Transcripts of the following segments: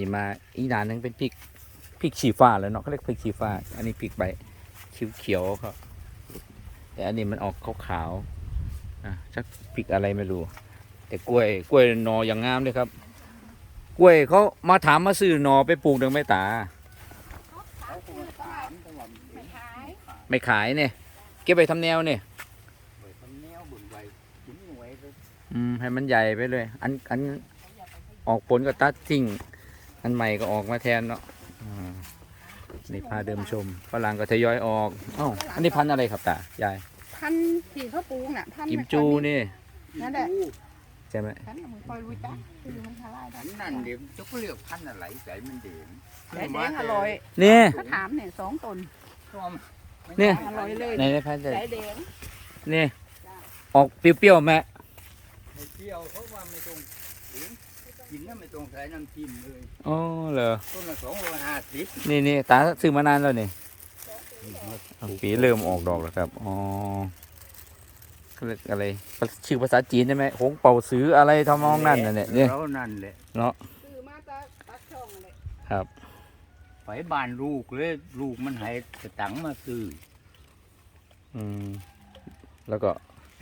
นี่มาอีกด่านหนึงเป็นพริกพริกชี้ฟ้าแล้วเนาะเขาเรียกพริกชี้ฟ้า อันนี้พริกใบเขียวๆครับแต่อันนี้มันออกขาวๆอะชักพริกอะไรไม่รู้ แต่กล้วยกล้วยหนออย่างงามเลยครับ กล้วยเขามาถามมาซื้อหนอไปปลูกเดืองไม่ตาเขาก็มาถามแต่ว่าไม่ขายไม่ขายเนี่ยเก็บไปทำแนวเนี่ยไว้ทำแนวเบิ่งไว้กินไว้ก็อืมให้มันใหญ่ไปเลย อันอันออกผลก็ตัดทิ้ง อันใหม่ก็ออกมาแทนเนาะอ่านี่พาเดิมชมฝรั่งก็ทยอยออกอ้าวอันนี้พันธุ์อะไรครับตายาย พันที่เขาปลูกน่ะพันกิมจูนี่นั่นแหละใช่ไหมฉันน่ะมันคอยรู้จักคือมันทลายพันนั่นเดี๋ยวจะก็เรียกพันอะไรใจมันเด่นแต่แดงอร่อยนี่เขาถามเนี่ยสองตนส้มเนี่ย อร่อยเลยในในพันธุ์ใจอะไรแดงนี่ออกเปรี้ยวๆไหมไม่เปรี้ยวเพราะว่าไม่ต้องถึง กินแล้วไม่ต้องใส่น้ำจิ้มเลยอ๋อเหรอต้นละสองร้อยห้าสิบนี่นี่ตาซื้อมานานแล้วนี่ปีเริ่มออกดอกแล้วครับอ๋อเขาเรียกอะไรชื่อภาษาจีนใช่ไหมหงเป่าซื้ออะไรทำนองนั้นน่ะเนี่ยเนี่ยแล้วนั่นแหละซื้อมาจากปักช่องเลยครับไปบ้านลูกเลยลูกมันให้สตังค์มาซื้ออืมแล้วก็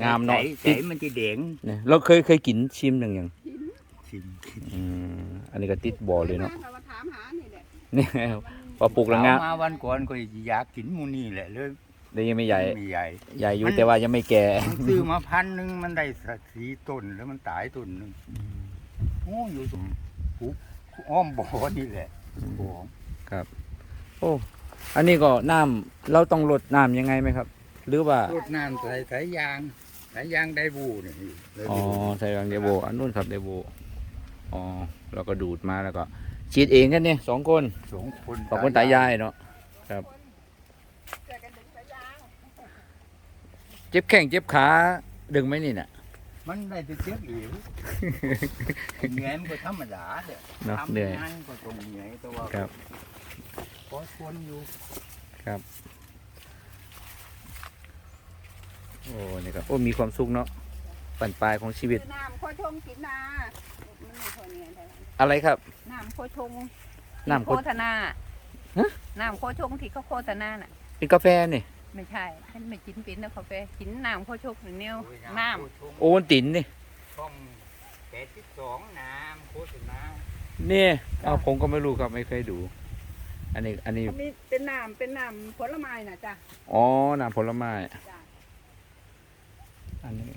งามเนาะใจใจติดมันจะเด่งเนี่ยเราเคยเคยกินชิมหนึ่งอย่าง ชิมอืมอันนี้ก็ติดบ่อเลยเนาะมามาถามหานี่แหละเนี่ยพอปลูกแล้วงามเอมาวันก่อนก็อยากกินหมูนี่แหละเลยได้ยังไม่ใหญ่ไม่ใหญ่ใหญ่อยู่มันแต่ว่ายังไม่แก่ผมซื้อมาพันหนึ่งมันได้สักสีต้นแล้วมันตายต้นหนึ่งโอ้อยู่ตรงปุ๊บอ้อมบ่อนี่แหละบ่อโอ้อันนี้ก็น้ำเราต้องลดน้ำยังไงไหมครับ หรือว่ารดน้ำใส่สายยางสายยางไดบูนี่เลยอ๋อใส่รังเดโบอันนู้นครับเดโบ อ๋อเราก็ดูดมาแล้วก็ ฉีดเองกันเนี่ยสองคนสองคนสองคนตายายเนาะเจอกันดึงสายยางเจ็บแข้งเจ็บขาดึงไหมนี่น่ะ มันได้แต่เสียอิ๋วเหนื่อยมันก็ธรรมดาเด้อเนาะทำเหนื่อยงานก็ต้องเหนื่อยแต่ว่าครับพอทนอยู่โอ้นี่ครับโอ้มีความสุขเนาะปั่นปลายของชีวิตคือน้ำโคชงกินนามั นไม่ค่อยเนี่ยแต่อะไรครับ น้ำโคชงน้ำโคโฆษณาฮะ น้ำโคชงที่เขาโฆษณาน่ะ เป็นกาแฟนี่ไม่ใช่ฉันไม่กินเป็นนะกาแฟกินน้ำโคชงอย่างเดียวโอ้ยน้โคชงโอวัลตินนี่ช่องแปดสิบสองน้ำโฆษณานี่เอาผมก็ไม่รู้ครับไม่เคยดู อันนี้อันนี้ำมีเป็นน้ำเป็นน้ำผลไม้น่ะจ้ะอ๋อน้ำผลไม้ จ้ะอันนี้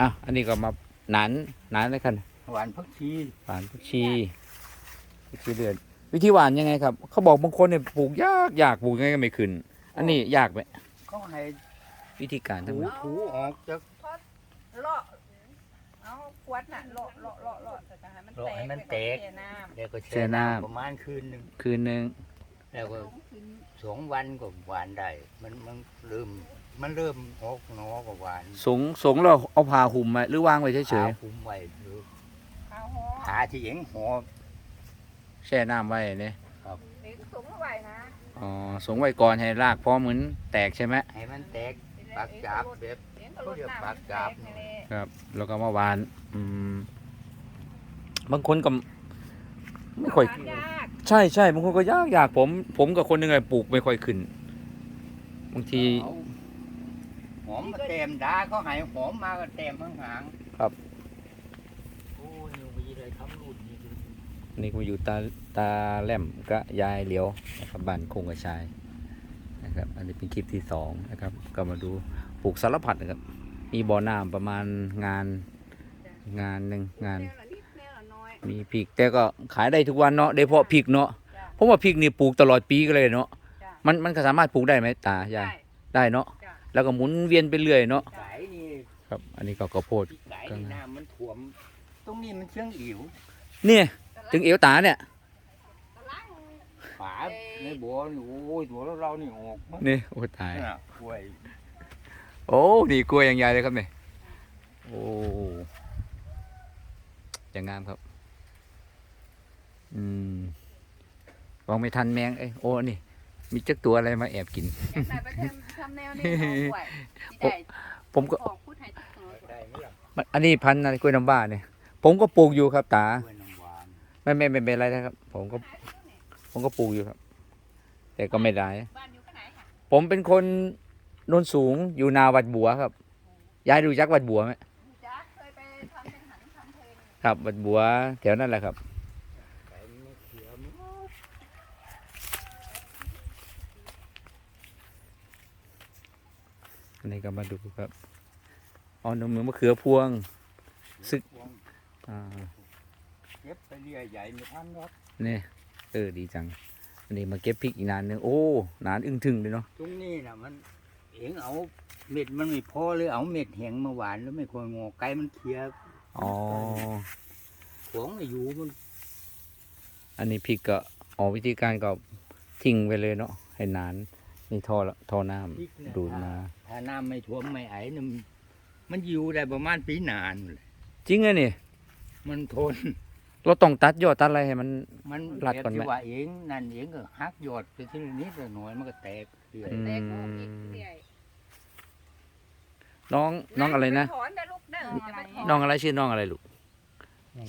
อะอันนี้ก็มาหนานหนานเลยกัน หวานพักชีหวานผักชีผักชีเดือน วิธีหวานยังไงครับ เขาบอกบางคนเนี่ยปลูกยากยากปลูกยังไงก็ไม่ขึ้น อันนี้ยากไหมเขาให้วิธีการทั้งถูหมดถูออกจากเลาะเอาขวดน่ะเลาะเลาะเลาะเลาะแต่จะให้มันเลาะให้มันแตกเสียน้ำแล้วก็แช่น้ำประมาณคืนหนึ่งคืนหนึ่งแล้วก็สองวันก็หวานได้ มันมันเริ่มมันเริ่มออกหนอก็หวาน สงสงเราเอาผ้าห่มไหมหรือวางไว้เฉขายคุ้มไว้หรือ ข้าวหอมหาที่เองหอๆแช่น้ำไว้เนี่ยเด็กสูงเท่าไหร่นะอ๋อสงไว้ก่อนให้รากพอเหมือนแตกใช่ไหมให้มันแตกปากจับแบบเด็กก็ลดน้ำเขาเรียกปากจับแตนี่แหละครับ แล้วก็มาหวาน อืม บางคนก็ไม่ค่อย หวานยากใช่ใช่บางคนก็ยากยากผม ผมกับคนหนึ่งไงปลูกไม่ค่อยขึ้น บางที เอาหอมมาเต็มดาเขาให้หอมมาก็เต็มห่างๆครับ โอ้ยมีอะไรทำรุ่นนี้ดู นี่ก็อยู่ตาตาแหลมก็ยายเหลียวนะครับบ้านคงกระชายนะครับอันนี้เป็นคลิปที่สองนะครับ ก็มาดูปลูกสารพัดนะครับ มีบ่อน้ำประมาณงานงานหนึ่งงานแนวละนิดแนวละน้อยมีพริกแต่ก็ขายได้ทุกวันเนาะโดยเฉพาะพริกเนาะจ้ะเพราะว่าพริกนี่ปลูกตลอดปีก็เลยเนาะจ้ะมันมันก็สามารถปลูกได้ไหมตายายได้ได้เนาะจ้ะแล้วก็หมุนเวียนไปเรื่อยเนาะไก่นี่ครับ อันนี้ก็ข้าวโพดไก่นี่น้ำมันถ่วม ตรงนี้มันเชื่องอิ๋วเนี่ย ถึงเอวตาเนี่ยกำลังฝาในบ่อนี่โอ้ยตัวเรานี่ออกมั้งนี่โอ้ตายน่ะกล้วยโอ้นี่กล้วยอย่างใหญ่เลยครับเนี่ยโอ้อย่างงามครับ อืมมองไม่ทันแมงเอ้ยโอ้นี่ มีจักตัวอะไรมาแอบกินอยากได้ไปทำทำแนวนี้เอาไว้ที่ได้ผมก็ออกพูดให้ทุกคน ได้ไหมล่ะมันอันนี้พันธุ์อะไรกล้วยน้ำว้าเนี่ย ผมก็ปลูกอยู่ครับตา กล้วยน้ำหวาน ไม่ไม่ไม่เป็นไรนะครับ ผมก็ ผมก็ปลูกอยู่ครับ แต่ก็ไม่ได้บ้านอยู่ที่ไหนค่ะผมเป็นคนโนนสูงอยู่นาวัดบัวครับยายรู้จักวัดบัวไหมจ้าเคยไปทำเป็นหันทำเพลงครับ วัดบัวแถวนั่นแหละครับไก่มันเขียวหมดอันนี้ก็มาดูครับอ๋อนมมะเขือพวง ซึกพวงอ่า เก็บไปเรื่อยใหญ่ไม่ทันหรอกนี่เออดีจังอันนี้มาเก็บพริกอีกนานนึงโอ้นานอึ้งทึงเลยเนาะตรงนี้น่ะมันเองเอาเม็ดมันไม่พอเลยเอาเม็ดแห้งมาหวานแล้วไม่ค่อยงอไก่มันเคลียร์อ๋อของไม่อยู่มันอันนี้พริกก็อ๋อวิธีการก็ทิ้งไปเลยเนาะให้นานนี่ท่อละท่อน้พริกเนี่ยำดูดมาถ้าน้ำไม่ท่วมไม่ไอ้นี่มันมันอยู่ได้ประมาณปีนานเลยจริงอะนี่มันทน เราต้องตัดยอดตัดอะไรให้มัน มันรัดแบบก่อนไหมที่ว่าเองนั่นเองก็หักยอดไปทีละนิดละหน่อยมันก็แตกเรื่อยอืมเล็กโอ้อีกเรื่อยน้องน้องอะไรนะปถอนนะลูกเด้ออย่าไปถอนน้องอะไรชื่อน้องอะไรลูก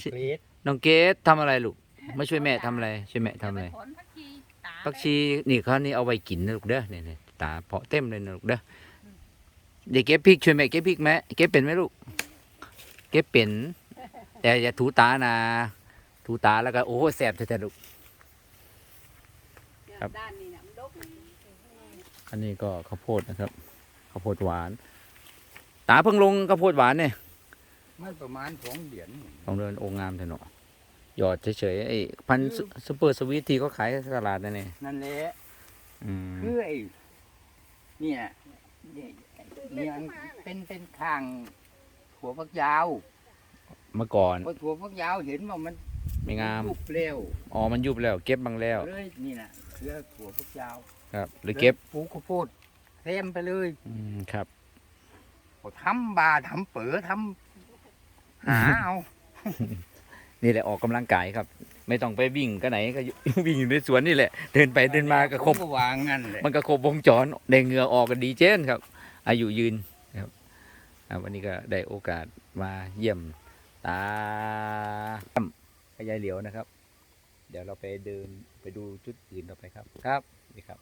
เกรดน้องเกดทำอะไรลูกมาช่วยแม่ทำอะไรช่วยแม่ทำอะไรย่าปถอนผักชีตาผักชีนี่เขานี่เอาไว้กินนะลูกเด้อเนี่ยเนี่ยตาเพาะเต็มเลยนะลูกเด้อเดี๋ยวเก็บพริกช่วยแม่เก็บพริกไหมเก็บเป็นไหมลูก เก็บเป็น แต่อย่าถูตานะ ถูตาแล้วก็โอ้โหแสบแท้ๆลูก ครับ ด้านนี้เนี่ยมันดกอันนี้ก็ข้าวโพดนะครับข้าวโพดหวาน ตาเพิ่งลงข้าวโพดหวานเนี่ยมันประมาณสองเหรียญต้องเดินโองงามเถอะเนาะหยอดเฉยๆไอ้พันธุ์ซุซุปเปอร์สวีทที่เขาขายตลาดนั่นเองนั่นแหละอืมคือไอ้เนี่ยเนี่ยเนี่ยเป็นเป็นข้างถั่วฟักยาว เมื่อก่อน พอถั่วฟักยาวเห็นว่ามัน ไม่งาม ยุบเร็วอ๋อ มันยุบแล้ว เก็บบังแล้ว เลยนี่นะเครือถั่วฟักยาวครับ หรือเก็บปลูกข้าวโพดเต็มไปเลยอืมครับก็ทำบาทำเป๋อทำหาเอานี่แหละออกกำลังกายครับ ไม่ต้องไปวิ่งก็ไหนก็อยู่ วิ่งอยู่ในสวนนี่แหละ เดินไปเดินมาก็ครบ ผมวางงั้นเลยมันก็ครบวงจรได้เหงื่อออกกันดีเจนครับ อายุยืนนะครับอ่าวันนี้ก็ได้โอกาสมาเยี่ยมตาพ ยายเหลียวนะครับ เดี๋ยวเราไปเดินไปดูจุดอื่นต่อไปครับครับนี่ครับ